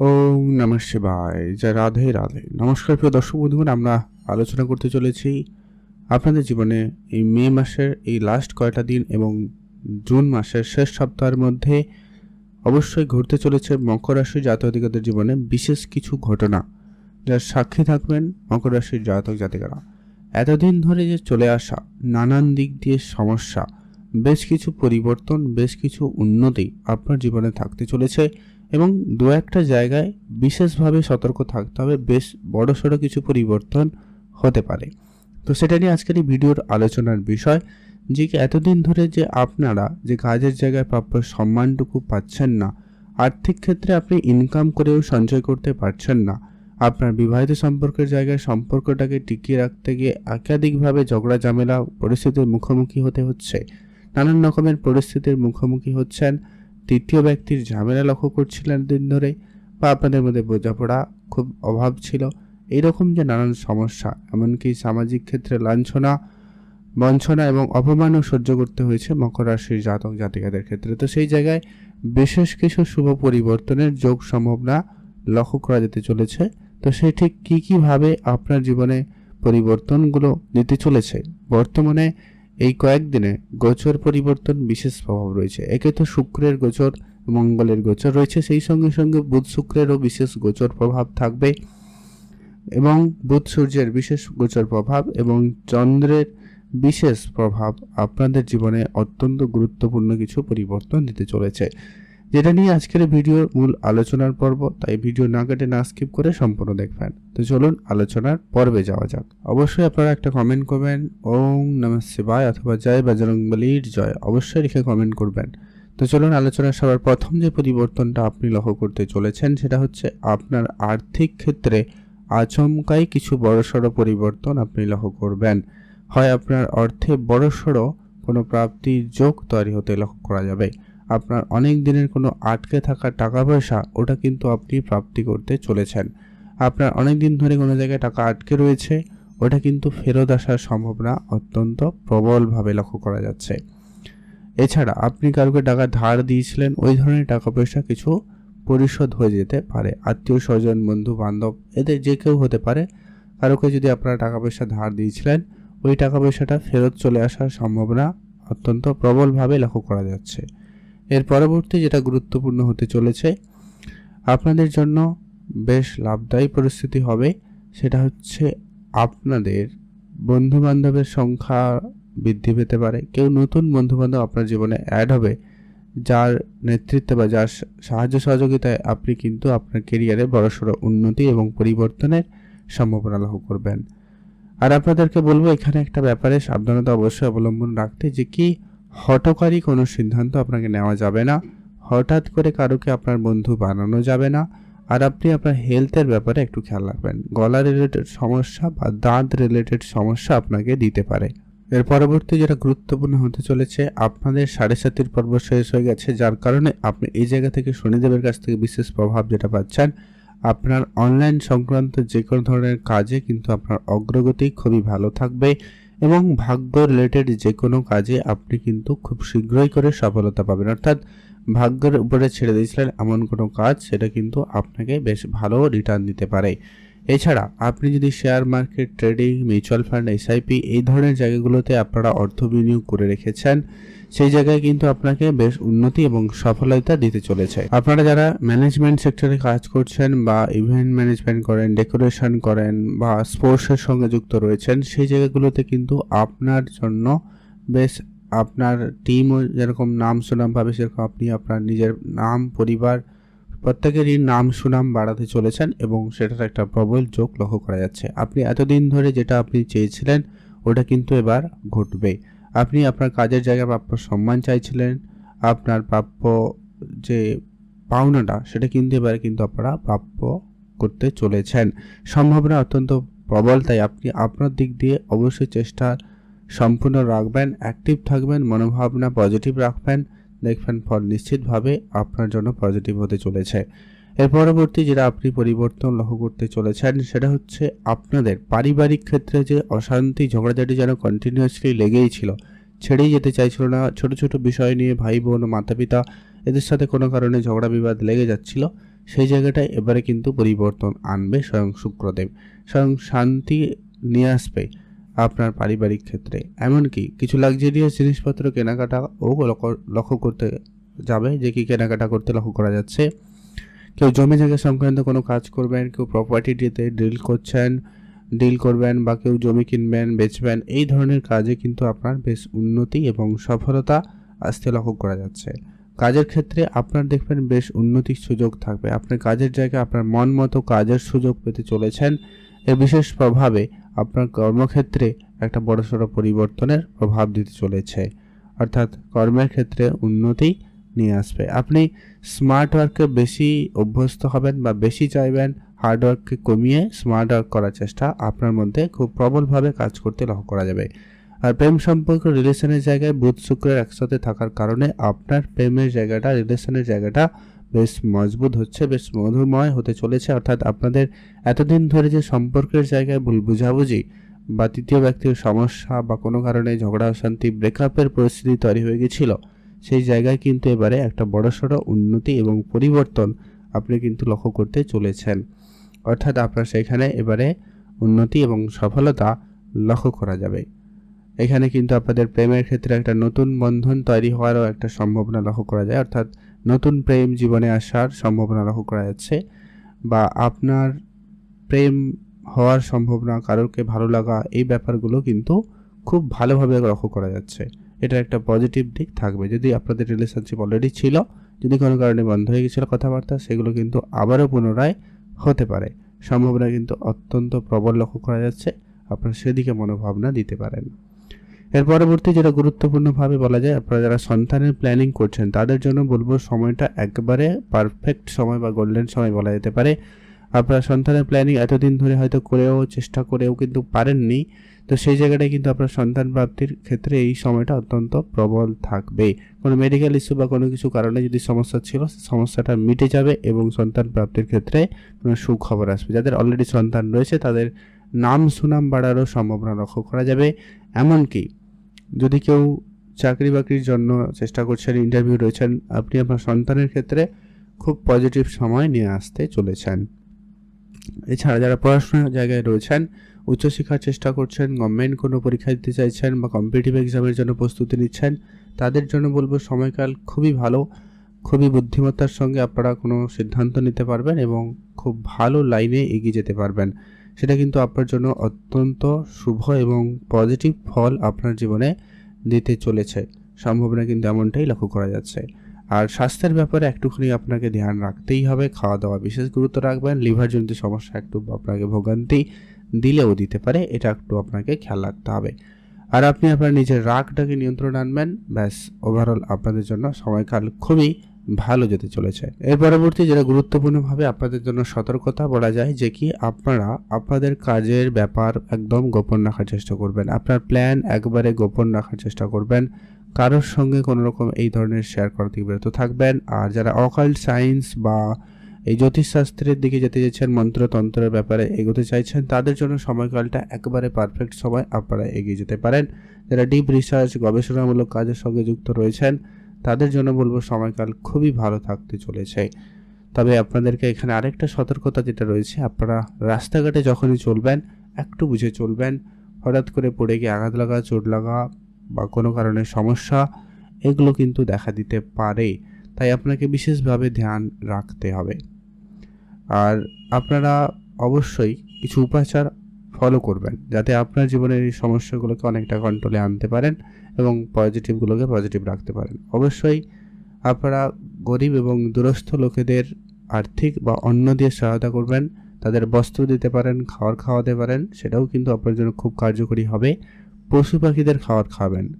ওম নমঃ শিবায়। জয় রাধে রাধে। নমস্কার প্রিয় দর্শক বন্ধুগণ, আমরা আলোচনা করতে চলেছি আপনাদের জীবনে এই মে মাসের এই লাস্ট কয়টা দিন এবং জুন মাসের শেষ সপ্তাহের মধ্যে অবশ্যই ঘটতে চলেছে মকর রাশি জাতক জীবনে বিশেষ কিছু ঘটনা যার সাক্ষী থাকবেন মকর রাশির জাতক জাতিকারা এতদিন ধরে যে চলে আসা নানান দিক দিয়ে সমস্যা, বেশ কিছু পরিবর্তন, বেশ কিছু উন্নতি আপনার জীবনে থাকতে চলেছে। এবং দু একটা জায়গায় বিশেষভাবে সতর্ক থাকতে হবে, বেশ বড় সড়ো কিছু পরিবর্তন হতে পারে। তো সেটা নিয়ে আজকের এই ভিডিওর আলোচনার বিষয়, যে এতদিন ধরে যে আপনারা যে কাজের জায়গায় প্রাপ্য সম্মানটুকু পাচ্ছেন না, আর্থিক ক্ষেত্রে আপনি ইনকাম করেও সঞ্চয় করতে পারছেন না, আপনার বিবাহিত সম্পর্কের জায়গায় সম্পর্কটাকে টিকিয়ে রাখতে গিয়ে একাধিকভাবে ঝগড়া, ঝামেলা, পরিস্থিতির মুখোমুখি হতে হচ্ছে, নানান রকমের পরিস্থিতির মুখোমুখি হচ্ছেন তৃতীয় ব্যক্তির ঝামেলা লক্ষ্য করছিলেন দিন ধরে। বা আপনাদের মধ্যে বোঝাপড়া খুব অভাব ছিল। এইরকম যে নানান সমস্যা, এমনকি সামাজিক ক্ষেত্রে লাঞ্ছনা, বঞ্চনা এবং অপমানও সহ্য করতে হয়েছে মকর রাশির জাতক জাতিকাদের ক্ষেত্রে। তো সেই জায়গায় বিশেষ কিছু শুভ পরিবর্তনের যোগ সম্ভাবনা লক্ষ্য করা যেতে চলেছে। তো সে ঠিক কী কীভাবে আপনার জীবনে পরিবর্তনগুলো নিতে চলেছে? বর্তমানে এই কয়েকদিনে গোচর পরিবর্তন বিশেষ প্রভাব রয়েছে। একে তো শুক্রের গোচর, মঙ্গলের গোচর রয়েছে, সেই সঙ্গে সঙ্গে বুধ শুক্রেরও বিশেষ গোচর প্রভাব থাকবে এবং বুধ সূর্যের বিশেষ গোচর প্রভাব এবং চন্দ্রের বিশেষ প্রভাব আপনাদের জীবনে অত্যন্ত গুরুত্বপূর্ণ কিছু পরিবর্তন দিতে চলেছে। যেটা নিয়ে আজকের ভিডিওর মূল আলোচনার পর্ব, তাই ভিডিও না কেটে না স্কিপ করে সম্পূর্ণ দেখবেন। তো চলুন আলোচনার পর্বে যাওয়া যাক। অবশ্যই আপনারা একটা কমেন্ট করবেন, ওম নম শিবায় অথবা জয় বজরংবলির জয় অবশ্যই লিখে কমেন্ট করবেন। তো চলুন আলোচনা সবার প্রথম যে পরিবর্তনটা আপনি লক্ষ্য করতে চলেছেন, সেটা হচ্ছে আপনার আর্থিক ক্ষেত্রে আচমকাই কিছু বড়সড় পরিবর্তন আপনি লক্ষ্য করবেন। হয় আপনার অর্থে বড়সড় কোনো প্রাপ্তির যোগ তৈরি হতে লক্ষ্য করা যাবে। আপনার অনেক দিনের কোনো আটকে থাকা টাকা পয়সা ওটা কিন্তু আপনি প্রাপ্তি করতে চলেছেন। আপনার অনেক দিন ধরে কোনো জায়গায় টাকা আটকে রয়েছে, ওটা কিন্তু ফেরত আসার সম্ভাবনা অত্যন্ত প্রবলভাবে লক্ষ্য করা যাচ্ছে। এছাড়া আপনি কাউকে টাকা ধার দিয়েছিলেন, ওই ধরনের টাকা পয়সা কিছু পরিশোধ হয়ে যেতে পারে। আত্মীয় স্বজন, বন্ধু, বান্ধব, এদের যে কেউ হতে পারে, কারোকে যদি আপনারা টাকা পয়সা ধার দিয়েছিলেন, ওই টাকা পয়সাটা ফেরত চলে আসার সম্ভাবনা অত্যন্ত প্রবলভাবে লক্ষ্য করা যাচ্ছে। এর পরবর্তী যেটা গুরুত্বপূর্ণ হতে চলেছে, আপনাদের জন্য বেশ লাভদায়ী পরিস্থিতি হবে, সেটা হচ্ছে আপনাদের বন্ধু বান্ধবের সংখ্যা বৃদ্ধি পেতে পারে। কেউ নতুন বন্ধু বান্ধব আপনার জীবনে অ্যাড হবে, যার নেতৃত্বে বা যার সাহায্য সহযোগিতায় আপনি কিন্তু আপনার কেরিয়ারে বড়সড় উন্নতি এবং পরিবর্তনের সম্ভাবনা লক্ষ্য করবেন। আর আপনাদেরকে বলব, এখানে একটা ব্যাপারে সাবধানতা অবশ্যই অবলম্বন রাখতে যে কি হটকারী কোনো সিদ্ধান্ত আপনাকে নেওয়া যাবে না। হঠাৎ করে কারোকে আপনার বন্ধু বানানো যাবে না। আর আপনি আপনার হেলথের ব্যাপারে একটু খেয়াল রাখবেন। গলা রিলেটেড সমস্যা বা দাঁত রিলেটেড সমস্যা আপনাকে দিতে পারে। এর পরবর্তী যেটা গুরুত্বপূর্ণ হতে চলেছে, আপনাদের সাড়ে সাতির পর্ব শেষ হয়ে গেছে, যার কারণে আপনি এই জায়গা থেকে শনিদেবের কাছ থেকে বিশেষ প্রভাব যেটা পাচ্ছেন, আপনার অনলাইন সংক্রান্ত যে কোনো ধরনের কাজে কিন্তু আপনার অগ্রগতি খুবই ভালো থাকবে। এবং ভাগ্য রিলেটেড যে কোনো কাজে আপনি কিন্তু খুব শীঘ্রই করে সফলতা পাবেন। অর্থাৎ ভাগ্যের উপরে ছেড়ে দিয়েছিলেন এমন কোনো কাজ, সেটা কিন্তু আপনাকে বেশ ভালো রিটার্ন দিতে পারে। এছাড়া আপনি যদি share market trading mutual fund SIP এই ধরনের জায়গাগুলোতে আপনারা অর্থ বিনিয়োগ করে রেখেছেন সেই জায়গায় কিন্তু আপনাকে বেশ উন্নতি এবং সফলতা দিতে চলেছে। আপনারা যারা ম্যানেজমেন্ট সেক্টরে কাজ করছেন বা ইভেন্ট ম্যানেজমেন্ট করেন ডেকোরেশন করেন বা স্পোর্টসের সঙ্গে যুক্ত রয়েছেন, সেই জায়গাগুলোতে কিন্তু আপনার জন্য বেশ আপনার টিমও যেরকম নাম সুনাম পাবে, সেরকম আপনি আপনার নিজের নাম, পরিবার, প্রত্যেকেরই নাম সুনাম বাড়াতে চলেছেন এবং সেটার একটা প্রবল যোগ লক্ষ্য করা যাচ্ছে। আপনি এতদিন ধরে যেটা আপনি চেয়েছিলেন, ওটা কিন্তু এবার ঘটবে আপনি আপনার কাজের জায়গায় প্রাপ্য সম্মান চাইছিলেন, আপনার প্রাপ্য যে পাওনাটা, সেটা কিন্তু এবারে কিন্তু আপনারা প্রাপ্য করতে চলেছেন। সম্ভাবনা অত্যন্ত প্রবল, তাই আপনি আপনার দিক দিয়ে অবশ্যই চেষ্টা সম্পূর্ণ রাখবেন অ্যাক্টিভ থাকবেন, মনোভাবনা পজিটিভ রাখবেন, দেখবেন ফল নিশ্চিতভাবে আপনার জন্য পজিটিভ হতে চলেছে। এর পরবর্তী যেটা আপনি পরিবর্তন লক্ষ্য করতে চলেছেন, সেটা হচ্ছে আপনাদের পারিবারিক ক্ষেত্রে যে অশান্তি, ঝগড়াঝাটি যেন কন্টিনিউয়াসলি লেগেই ছিল, ছেড়েই যেতে চাইছিল না, ছোট ছোট বিষয় নিয়ে ভাই, বোন মাতা পিতা এদের সাথে কোনো কারণে ঝগড়া বিবাদ লেগে যাচ্ছিল, সেই জায়গাটায় এবারে কিন্তু পরিবর্তন আনবে স্বয়ং শুক্রদেব স্বয়ং শান্তি নিয়ে আসবে আপনার পারিবারিক ক্ষেত্রে। এমনকি কিছু লাক্সারিয়াস জিনিসপত্র কেনাকাটা ও লক্ষ্য- লক্ষ্য করতে যাবে যে কি কেনাকাটা করতে লক্ষ্য করা যাচ্ছে। কেউ জমি জায়গা সংক্রান্ত কোনো কাজ করবেন, কেউ প্রপার্টি ডিতে ডিল করছেন ডিল করবেন বা কেউ জমি কিনবেন, বেচবেন, এই ধরনের কাজে কিন্তু আপনার বেশ উন্নতি এবং সফলতা আসতে লক্ষ্য করা যাচ্ছে। কাজের ক্ষেত্রে আপনার দেখবেন বেশ উন্নতির সুযোগ থাকবে। আপনার কাজের জায়গায় আপনার মন মতো কাজের সুযোগ পেতে চলেছেন। এর বিশেষ প্রভাবে আপনার কর্মক্ষেত্রে একটা বড়সড় পরিবর্তনের প্রভাব দিতে চলেছে। অর্থাৎ কর্মের ক্ষেত্রে উন্নতি নিয়ে আসবে। আপনি স্মার্ট ওয়ার্কে বেশি অভ্যস্ত হবেন বা বেশি চাইবেন হার্ড ওয়ার্ককে কমিয়ে স্মার্ট ওয়ার্ক করার চেষ্টা আপনার মধ্যে খুব প্রবলভাবে কাজ করতে লক্ষ্য করা যাবে। আর প্রেম সম্পর্ক রিলেশনের জায়গায় বুধ শুক্রের একসাথে থাকার কারণে আপনার প্রেমের জায়গাটা রিলেশনের জায়গাটা বেশ মজবুত হচ্ছে, বেশ মধুময় হতে চলেছে। অর্থাৎ আপনাদের এতদিন ধরে যে সম্পর্কের জায়গায় ভুল বুঝাবুঝি বা তৃতীয় ব্যক্তির সমস্যা বা কোনো কারণে ঝগড়া, অশান্তি ব্রেকআপের পরিস্থিতি তৈরি হয়ে গেছিল সেই জায়গায় কিন্তু এবারে একটা বড়সড় উন্নতি এবং পরিবর্তন আপনি কিন্তু লক্ষ্য করতে চলেছেন। অর্থাৎ আপনার সেখানে এবারে উন্নতি এবং সফলতা লক্ষ্য করা যাবে। এখানে কিন্তু আপনাদের প্রেমের ক্ষেত্রে একটা নতুন বন্ধন তৈরি হওয়ারও একটা সম্ভাবনা লক্ষ্য করা যায়। অর্থাৎ নতুন প্রেম জীবনে আসার সম্ভাবনা লক্ষ্য করা যাচ্ছে বা আপনার প্রেম হওয়ার সম্ভাবনা কারোরকে ভালো লাগা এই ব্যাপারগুলো কিন্তু খুব ভালোভাবে লক্ষ্য করা যাচ্ছে। এটা একটা পজিটিভ দিক থাকবে। যদি আপনাদের রিলেশনশিপ অলরেডি ছিল, যদি কোনো কারণে বন্ধ হয়ে গেছিল কথাবার্তা, সেগুলো কিন্তু আবারও পুনরায় হতে পারে। সম্ভাবনা কিন্তু অত্যন্ত প্রবল লক্ষ্য করা যাচ্ছে। আপনারা সেদিকে মনোভাবনা দিতে পারেন। এর পরবর্তী যেটা গুরুত্বপূর্ণভাবে বলা যায়, আপনারা যারা সন্তানের প্ল্যানিং করছেন, তাদের জন্য বলব সময়টা একবারে পারফেক্ট সময় বা গোল্ডেন সময় বলা যেতে পারে। আপনারা সন্তানের প্ল্যানিং এতদিন ধরে হয়তো করেও চেষ্টা করেও কিন্তু পারেননি। তো সেই জায়গাটায় কিন্তু আপনার সন্তান প্রাপ্তির ক্ষেত্রে এই সময়টা অত্যন্ত প্রবল থাকবে। কোনো মেডিকেল ইস্যু বা কোনো কিছু কারণে যদি সমস্যা ছিল সমস্যাটা মিটে যাবে এবং সন্তান প্রাপ্তির ক্ষেত্রে কোনো সুখবর আসবে। যাদের অলরেডি সন্তান রয়েছে, তাদের নাম সুনাম বাড়ারও সম্ভাবনা লক্ষ্য করা যাবে। এমনকি যদি কেউ চাকরি বাকরির জন্য চেষ্টা করছেন ইন্টারভিউ রয়েছেন, আপনি আপনার সন্তানের ক্ষেত্রে খুব পজিটিভ সময় নিয়ে আসতে চলেছেন। এছাড়া যারা পড়াশোনার জায়গায় রয়েছেন, উচ্চশিক্ষার চেষ্টা করছেন গভর্নমেন্ট কোনো পরীক্ষা দিতে চাইছেন বা কম্পিটিটিভ এক্সামের জন্য প্রস্তুতি নিচ্ছেন, তাদের জন্য বলব সময়কাল খুবই ভালো। খুবই বুদ্ধিমত্তার সঙ্গে আপনারা কোনো সিদ্ধান্ত নিতে পারবেন এবং খুব ভালো লাইনে এগিয়ে যেতে পারবেন। সেটা কিন্তু আপনার জন্য অত্যন্ত শুভ এবং পজিটিভ ফল আপনার জীবনে দিতে চলেছে। সম্ভাবনা কিন্তু এমনটাই লক্ষ্য করা যাচ্ছে। আর স্বাস্থ্যের ব্যাপারে একটুখানি আপনাকে ধ্যান রাখতেই হবে খাওয়া দাওয়া বিশেষ গুরুত্ব রাখবেন, লিভারজনিত সমস্যা একটু আপনাকে ভোগান্তি দিলেও দিতে পারে, এটা একটু আপনাকে খেয়াল রাখতে হবে। আর আপনি আপনার নিজের রাগটাকে নিয়ন্ত্রণ আনবেন, ব্যাস ওভারঅল আপনাদের জন্য সময়কাল খুবই ভালো যেতে চলেছে। এর পরবর্তী যেটা গুরুত্বপূর্ণভাবে আপনাদের জন্য সতর্কতা বলা যায়, যে কি আপনারা আপনাদের কাজের ব্যাপার একদম গোপন রাখার চেষ্টা করবেন। আপনার প্ল্যান একবারে গোপন রাখার চেষ্টা করবেন। কারোর সঙ্গে কোনো রকম এই ধরনের শেয়ার করা থেকে বিরত থাকবেন। আর যারা অকাল্ট সায়েন্স বা এই জ্যোতিষশাস্ত্রের দিকে যেতে চাইছেন, মন্ত্রতন্ত্রের ব্যাপারে এগোতে চাইছেন, তাদের জন্য সময়কালটা একবারে পারফেক্ট সময় আপনারা এগিয়ে যেতে পারেন। যারা ডিপ রিসার্চ গবেষণামূলক কাজের সঙ্গে যুক্ত রয়েছেন, তাদের জন্য বলব সময়কাল খুবই ভালো থাকতে চলেছে। তবে আপনাদেরকে এখানে আরেকটা সতর্কতা যেটা রয়েছে, আপনারা রাস্তাঘাটে যখনই চলবেন, একটু বুঝে চলবেন। হঠাৎ করে পড়ে গিয়ে আঘাত লাগা, চোট লাগা বা কোনো কারণে সমস্যা, এগুলো কিন্তু দেখা দিতে পারে। তাই আপনাকে বিশেষভাবে ধ্যান রাখতে হবে। আর আপনারা অবশ্যই কিছু উপাচার ফলো করবেন, যাতে আপনার জীবনের এই সমস্যাগুলোকে অনেকটা কন্ট্রোলে আনতে পারেন এবং পজিটিভগুলোকে পজিটিভ রাখতে পারেন। অবশ্যই আপনারা গরিব এবং দুরস্থ লোকেদের আর্থিক বা অন্য দিয়ে সহায়তা করবেন, তাদের বস্ত্র দিতে পারেন, খাবার খাওয়াতে পারেন, সেটাও কিন্তু আপনার জন্য খুব কার্যকরী হবে। পশু পাখিদের খাবার খাবেন।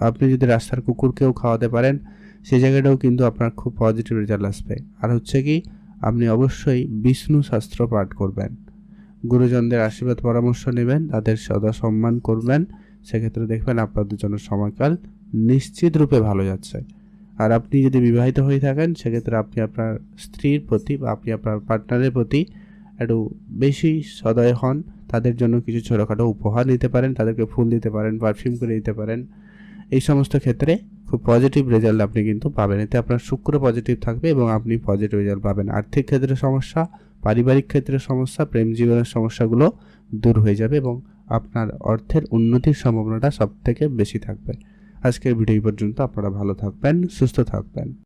আপনি যদি রাস্তার কুকুরকেও খাওয়াতে পারেন সেই জায়গাটাও কিন্তু আপনার খুব পজিটিভ রেজাল্ট আসবে। আর হচ্ছে কি, আপনি অবশ্যই বিষ্ণু শাস্ত্র পাঠ করবেন। গুরুজনদের আশীর্বাদ পরামর্শ নেবেন, তাদের সদা সম্মান করবেন। সেক্ষেত্রে দেখবেন আপনাদের জন্য সময়কাল নিশ্চিত রূপে ভালো যাচ্ছে। আর আপনি যদি বিবাহিত হয়ে থাকেন, সেক্ষেত্রে আপনি আপনার স্ত্রীর প্রতি বা আপনি আপনার পার্টনারের প্রতি একটু বেশি সদয় হন। তাদের জন্য কিছু ছোটোখাটো উপহার নিতে পারেন, তাদেরকে ফুল দিতে পারেন পারফিউম করে দিতে পারেন। এই সমস্ত ক্ষেত্রে খুব খুব পজিটিভ রেজাল্ট আপনি কিন্তু পাবেন। এতে আপনার শুক্র পজিটিভ থাকবে এবং আপনি পজিটিভ রেজাল্ট পাবেন। আর্থিক ক্ষেত্রে সমস্যা, পারিবারিক ক্ষেত্রে সমস্যা, প্রেম জীবনের সমস্যাগুলো দূর হয়ে যাবে এবং আপনার অর্থের উন্নতির সম্ভাবনাটা সব থেকে বেশি থাকবে। আজকের ভিডিও পর্যন্ত। আপনারা ভালো থাকবেন, সুস্থ থাকবেন।